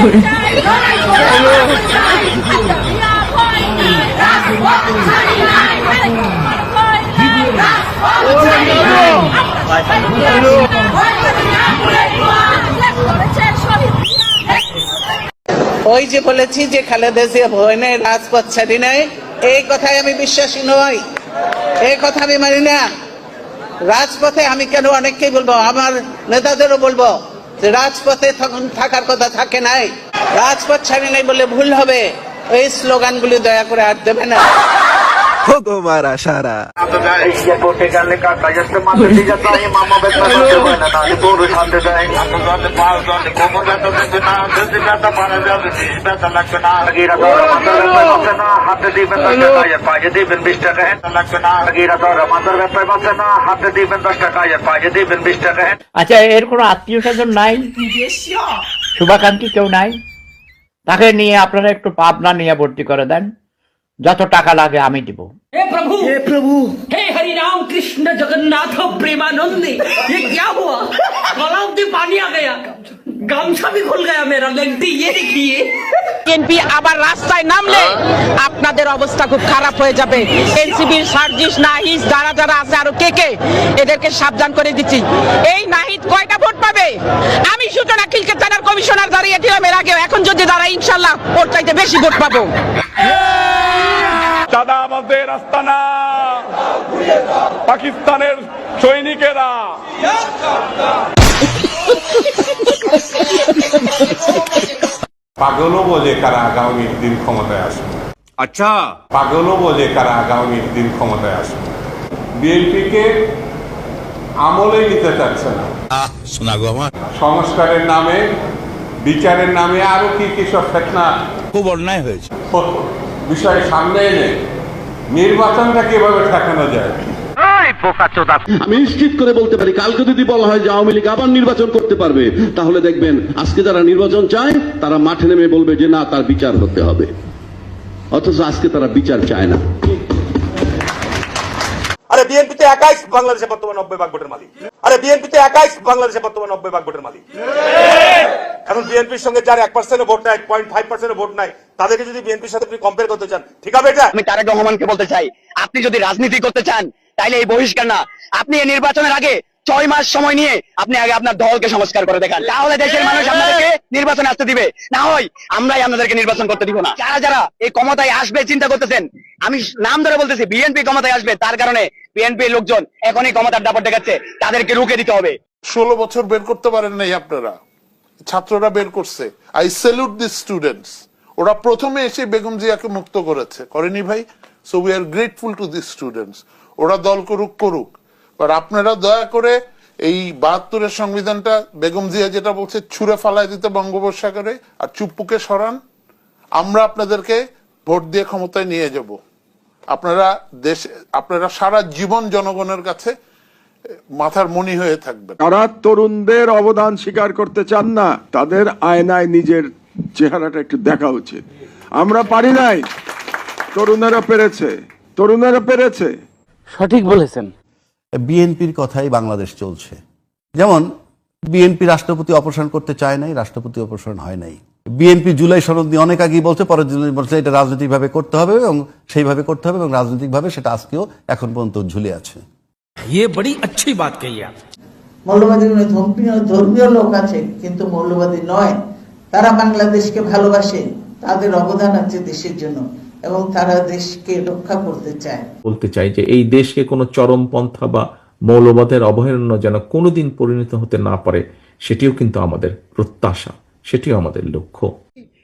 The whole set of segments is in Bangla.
ওই যে বলেছি যে খালেদা জিয়া ভয় নেই, রাজপথ ছাড়ি নাই, এই কথায় আমি বিশ্বাসী নই। এই কথা আমি মানি না। রাজপথে আমি কেন অনেককেই বলব? আমার নেতাদেরও বলব। রাজপথে তখন থাকার কথা থাকে নাই। রাজপথ ছাড়ি নাই বলে ভুল হবে। এই স্লোগানগুলি দয়া করে আর দেবে না। টাকা, হেন লাগবে না, হাতে দিবেন দশ টাকা, দিবেন বিশ আচ্ছা এর কোনো আত্মীয় স্বজন নাই শুভাকাঙ্ক্ষী কেউ নাই তাকে নিয়ে আপনারা একটু পাবনা নিয়ে ভর্তি করে দেন যত টাকা লাগে আমি দিব हे प्रभु हे प्रभु हे हरि राम कृष्ण जगन्नाथ प्रेमानंद ये क्या हुआ गलाव में पानी आ गया गमछा भी खुल गया मेरा लेंटी ये देखिए বিএনপি আবার রাস্তায় নামলে আপনাদের অবস্থা খুব খারাপ হয়ে যাবে এনসিবির সার্জিস নাহিদ যারা যারা আছে আরো কে কে এদেরকে সাবধান করে দিচ্ছি এই নাহিদ কয়টা ভোট পাবে আমি সূচনা খিলকে থানার কমিশনার দাঁড়িয়েছিলাম এর আগে এখন যদি দাঁড়াই ইনশাল্লাহ ওর চাইতে বেশি ভোট পাবো দাদা আমাদের আস্তানা পাকিস্তানের সৈনিকেরা। পাগলও বোঝে কারা আগামীর দিন ক্ষমতায় আসবে। আচ্ছা। পাগলও বোঝে কারা আগামীর দিন ক্ষমতায় আসবে। বিএনপিকে আমলে নিতে চাচ্ছে না। শোনা আমার। সংস্কারের নামে বিচারের নামে আরও কি কি সব ফেতনা। খুব অন্যায় হয়েছে। বিষয় সামনে এনে নির্বাচনটা কীভাবে ঠেকানো যায়? আমি নিশ্চিত করে বলতে পারি কালকে যদি বলা হয় যে আওয়ামী লীগ আবার নির্বাচন করতে পারবে তাহলে দেখবেন আজকে যারা নির্বাচন চায় তারা মাঠে নেমে বলবে যে না তার বিচার হতে হবে। অথচ আজকে তারা বিচার চায় না। আরে বিএনপি তো একাই বাংলাদেশে বর্তমান নব্বই ভাগ ভোটের মালিক। আরে বিএনপি তো একাই বাংলাদেশে বর্তমান নব্বই ভাগ ভোটের মালিক। এখন বিএনপির সঙ্গে যার এক পার্সেন্ট ভোট নাই পয়েন্ট ফাইভ পার্সেন্ট ভোট নাই তাদেরকে যদি বিএনপির সাথে আপনি কম্পেয়ার করতে চান ঠিক হবে এটা আমি তারেক রহমানকে বলতে চাই আপনি যদি রাজনীতি করতে চান তাইলে এই বহিষ্কার না। আপনি এই নির্বাচনের আগে ছয় মাস সময় নিয়ে আপনি আগে আপনার দলকে সংস্কার করে দেখান। তাহলে দেশের মানুষ আপনাদেরকে নির্বাচনে আসতে দিবে। না হয় আমরাই আপনাদেরকে নির্বাচন করতে দিব না। যারা যারা এই ক্ষমতায় আসবে চিন্তা করতেছেন আমি নাম ধরে বলতেছি বিএনপি ক্ষমতায় আসবে তার কারণে বিএনপি লোকজন এখনই ক্ষমতার দাপট দেখাচ্ছে তাদেরকে রুখে দিতে হবে। ষোলো বছর বের করতে পারেন নাই আপনারা। ছাত্ররা বের করছে। আই স্যালুট দি স্টুডেন্টস ওরা প্রথমে এসে বেগম জিয়াকে মুক্ত করেছে। করেনি ভাই? So we are grateful to the students ওরা দল করুক করুক। আর আপনারা দয়া করে এই বাহাত্তরের সংবিধানটা বেগম জিয়া যেটা বলছে, ছুঁড়ে ফালায় দিতে বঙ্গোপসাগরে আর চুপ্পুকে সরান। আমরা আপনাদেরকে ভোট দিয়ে ক্ষমতায় নিয়ে যাব। আপনারা দেশ, আপনারা সারা জীবন জনগণের কাছে মাথার মনি হয়ে থাকবে তারা তরুণদের অবদান স্বীকার করতে চান না তাদের আয়নায় নিজের চেহারাটা একটু দেখা উচিত। আমরা পারি নাই। তরুণেরা পেরেছে। তরুণেরা পেরেছে। সঠিক বলেছেন। বিএনপির কথাই বাংলাদেশ চলছে। যেমন বিএনপি রাষ্ট্রপতি অপসারণ করতে চায় নাই রাষ্ট্রপতি অপসারণ হয় নাই। বিএনপি জুলাই সনদ দিয়ে অনেক আগেই বলছে পরের দিন বলছে এটা রাজনৈতিকভাবে করতে হবে এবং সেইভাবে করতে হবে এবং রাজনৈতিকভাবে সেটা আজকেও এখন পর্যন্ত ঝুলে আছে। ये बड़ी अच्छी बात कही आप মৌলবাদী নয়, ধর্মীয় ধর্মীয় লোক আছে কিন্তু মৌলবাদী নয় তারা বাংলাদেশকে ভালোবাসে তাদের অবদান আছে দেশের জন্য এবং তারা দেশকে রক্ষা করতে চায় বলতে চাই যে এই দেশকে কোনো চরমপন্থা বা মৌলবাদের অভয়ারণ্য যেন কোনোদিন পরিণত হতে না পারে সেটিও কিন্তু আমাদের প্রত্যাশা সেটিও আমাদের লক্ষ্য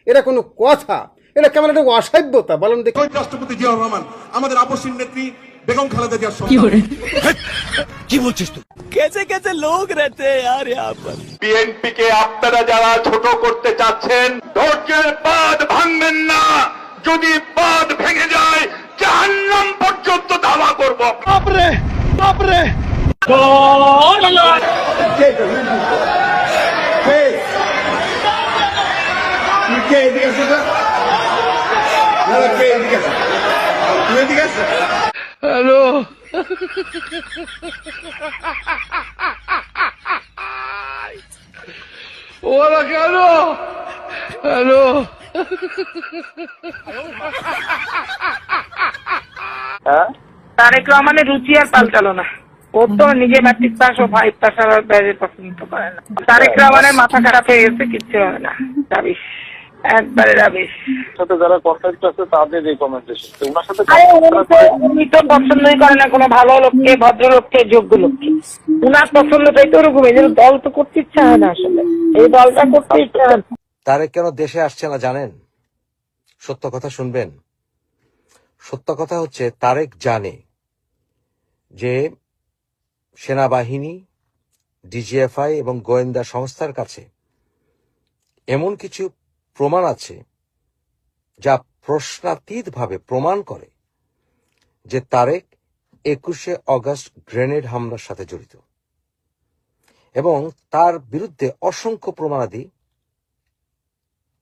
এটা কোনো কথা এটা কেমন একটা অসভ্যতা বলেন দেখি রাষ্ট্রপতি জিয়াউর রহমান আমাদের আপসীন নেত্রী বেগম খালেদা জিয়ার কি বলছিস তুই? বিএনপি কে আপনারা যারা ছোট করতে চাচ্ছেন ধৈর্যের বাদ ভাঙবেন না। যদি বাদ ভেঙে যায় জাহান্নাম পর্যন্ত ধাওয়া করব। বাপরে বাপরে। ওরা কেন? তারেক রহমানের রুচি আর পাল্টালো না। ও তো নিজে ম্যাট্রিক পাস ও ফাইভ পাস আর বাইরে পছন্দ করে না। তারেক রহমানের মাথা খারাপ হয়ে গেছে কিচ্ছু হবে না। রাবিশ একবারে রাবিশ সাথে যারা কন্ট্যাক্ট আছে তাদের রেকমেন্ডেশন ওনার সাথে আরে উনি তো পছন্দই করে না কোনো ভালো লোককে ভদ্রলোককে যোগ্য লোককে। উনার পছন্দটাই তো ওরকম এই জন্য দল তো করতে ইচ্ছা হয় না আসলে। এই দলটা করতে ইচ্ছা হয় না। তারেক কেন দেশে আসছে না জানেন? সত্য কথা শুনবেন। সত্য কথা হচ্ছে তারেক জানে যে সেনাবাহিনী ডিজিএফআই এবং গোয়েন্দা সংস্থার কাছে এমন কিছু প্রমাণ আছে, যা প্রশ্নাতীতভাবে প্রমাণ করে যে তারেক একুশে অগস্ট গ্রেনেড হামলার সাথে জড়িত এবং তার বিরুদ্ধে অসংখ্য প্রমাণাদি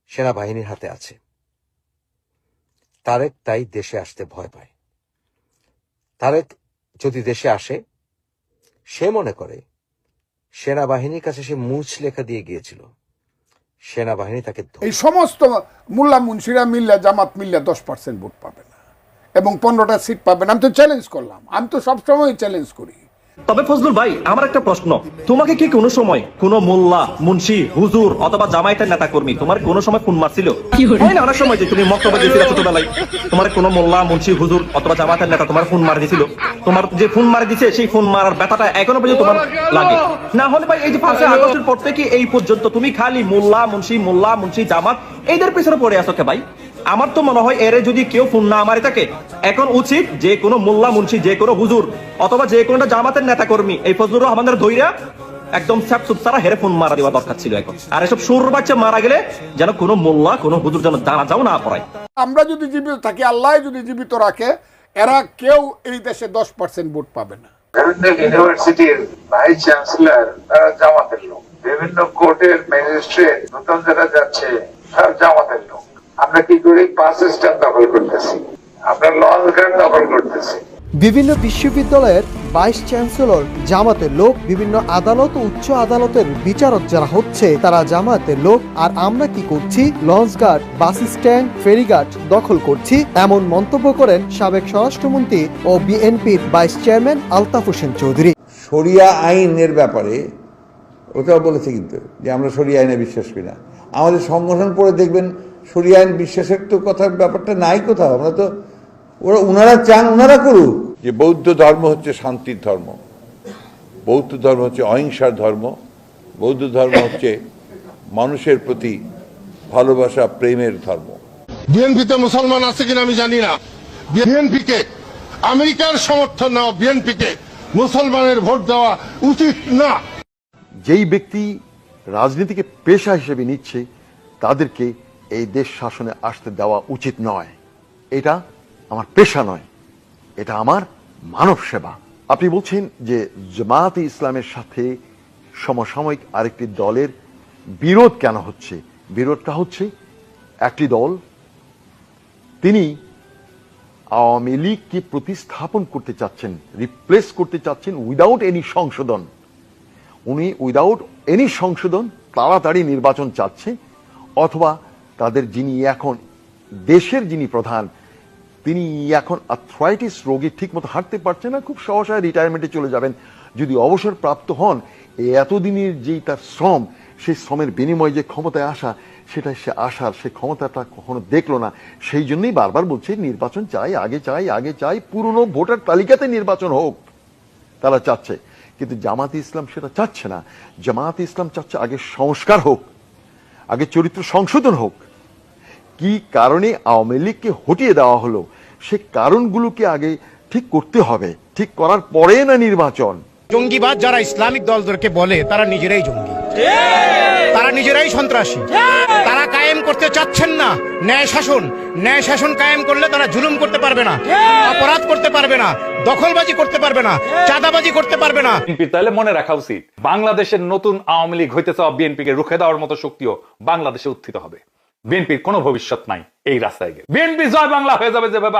সেনাবাহিনীর হাতে আছে। তারেক তাই দেশে আসতে ভয় পায়। তারেক যদি দেশে আসে, সে মনে করে সেনাবাহিনীর কাছে সে মুছ লেখা দিয়ে গিয়েছিল। সেনাবাহিনী তাকে এই সমস্ত মোল্লা মুন্সিরা মিল্লা জামাত মিল্লা দশ পার্সেন্ট ভোট পাবে না। এবং পনেরোটা সিট পাবে না। আমি তো চ্যালেঞ্জ করলাম। আমি তো সবসময় চ্যালেঞ্জ করি। তবে ফজলুল ভাই আমার একটা প্রশ্ন। তোমাকে কি কোনো সময় কোনো মোল্লা মুন্সি হুজুর অথবা জামায়াতের নেতা কর্মী তোমার কোনো সময় ফোন মারছিল? হয় না অনেক সময় যে তুমি মক্তব্য দিয়েছিলে ছোটবেলায় তোমার কোনো মোল্লা মুন্সি হুজুর অথবা জামায়াতের নেতা তোমার ফোন মার দিছিল? তোমার যে ফোন মার দিছে সেই ফোন মারার ব্যথাটা এখনও পর্যন্ত তোমার লাগে। না হলে ভাই এই যে পাঁচই আগস্টের পর থেকে এই পর্যন্ত তুমি খালি মোল্লা মুন্সি মোল্লা মুন্সি জামাত এদের পিছনে পড়ে আসো কে ভাই? আমার তো মনে হয় এরে যদি কেউ ফোন না মারে থাকে এখন উচিত যে কোনো মোল্লা মুন্সি যে কোনো হুজুর অথবা যে কোনো জামাতের নেতা কর্মী এই ফজলুর রহমানের ধৈর্য একদম স্যাপ সুপসারা হেরে ফোন মারা দেওয়া দরকার ছিল এখন। আর এসব সুর বাচ্চা মারা গেলে যেন কোনো মোল্লা কোনো হুজুর যেন জানা যাও না পড়ায়। আমরা যদি জীবিত থাকি আল্লাহ যদি জীবিত রাখে এরা কেউ এই দেশে দশ পার্সেন্ট ভোট পাবে না। বিভিন্ন ইউনিভার্সিটির ভাইস চ্যান্সেলর তারা জামাতের লোক। বিভিন্ন কোর্টের ম্যাজিস্ট্রেট নতুন যারা যাচ্ছে সব জামাতের লোক। আমরা কি করি বাস স্ট্যান্ড দখল করতেছি। আমরা লঞ্চ ঘাট দখল করতেছি। বিভিন্ন বিশ্ববিদ্যালয়ের ভাইস চ্যান্সেলর জামাতের লোক বিভিন্ন আদালত ও উচ্চ আদালতের বিচারক যারা হচ্ছে তারা জামাতের লোক। আর আমরা কি করছি? লঞ্চ গার্ড বাস স্ট্যান্ড ফেরিঘাট দখল করছি। এমন মন্তব্য করেন সাবেক স্বরাষ্ট্রমন্ত্রী ও বিএনপির ভাইস চেয়ারম্যান আলতাফ হোসেন চৌধুরী। শরিয়া আইনের ব্যাপারে ওটাও বলেছে কিন্তু যে আমরা শরিয়া আইনে বিশ্বাস করি না। আমাদের সংগঠন পড়ে দেখবেন শরিয়া আইন বিশ্বাসের তো কথার ব্যাপারটা নাই কোথাও। আমরা তো ওরা ওনারা চান ওনারা করুক। যে বৌদ্ধ ধর্ম হচ্ছে শান্তির ধর্ম বৌদ্ধ ধর্ম হচ্ছে অহিংসার ধর্ম বৌদ্ধ ধর্ম হচ্ছে মানুষের প্রতি ভালোবাসা প্রেমের ধর্ম। বিএনপিতে মুসলমান আছে কিনা আমি জানি না। বিএনপিকে আমেরিকার সমর্থন নেওয়া বিএনপিকে মুসলমানের ভোট দেওয়া উচিত না। যেই ব্যক্তি রাজনীতিকে পেশা হিসেবে নিচ্ছে তাদেরকে এই দেশ শাসনে আসতে দেওয়া উচিত নয়। এটা আমার পেশা নয়। এটা আমার মানব সেবা। আপনি বলছেন যে জামায়াতে ইসলামের সাথে সমসাময়িক আরেকটি দলের বিরোধ কেন হচ্ছে? বিরোধটা হচ্ছে একটি দল, তিনি আওয়ামী লীগকে প্রতিস্থাপন করতে চাচ্ছেন রিপ্লেস করতে চাচ্ছেন উইদাউট এনি সংশোধন। উনি উইদাউট এনি সংশোধন, তাড়াতাড়ি নির্বাচন চাচ্ছে, অথবা তাদের যিনি এখন, দেশের যিনি প্রধান, তিনি এখন আর্থ্রাইটিস রোগী ঠিকমতো হাঁটতে পারছে না, খুব সহসায় রিটায়ারমেন্টে চলে যাবেন। যদি অবসর প্রাপ্ত হন এতদিনের যেই তার শ্রম, সেই শ্রমের বিনিময়ে যে ক্ষমতায় আসা সেটা সে আসার, সে ক্ষমতাটা কখনো দেখল না। সেই জন্যই বারবার বলছে, নির্বাচন চাই, আগে চাই আগে চাই, পুরনো ভোটার তালিকাতে নির্বাচন হোক। তারা চাচ্ছে। কিন্তু জামাতে ইসলাম সেটা চাচ্ছে না। জামাতে ইসলাম চাচ্ছে আগে সংস্কার হোক, আগে চরিত্র সংশোধন হোক। কি কারণে আওয়ামী লীগকে হটিয়ে দেওয়া হলো? সে কারণগুলোকে আগে ঠিক করতে হবে। ঠিক করার পরে না নির্বাচন? জঙ্গিবাদ যারা ইসলামিক দলদেরকে বলে তারা নিজেরাই জঙ্গি। তারা নিজেরাই সন্ত্রাসী। তারা কায়েম করতে চাচ্ছেন না। ন্যায় শাসন। ন্যায় শাসন কায়েম করলে তারা জুলুম করতে পারবে না। অপরাধ করতে পারবে না। দখলবাজি করতে পারবে না। চাঁদাবাজি করতে পারবে না। বিএনপির তাহলে মনে রাখা উচিত বাংলাদেশের নতুন আওয়ামী লীগ হইতে চাওয়া বিএনপিকে রুখে দেওয়ার মতো শক্তিও বাংলাদেশে উত্থিত হবে। বিএনপির কোনো ভবিষ্যৎ নাই এই রাস্তায় গিয়ে। বিএনপি জয় বাংলা হয়ে যাবে যেভাবে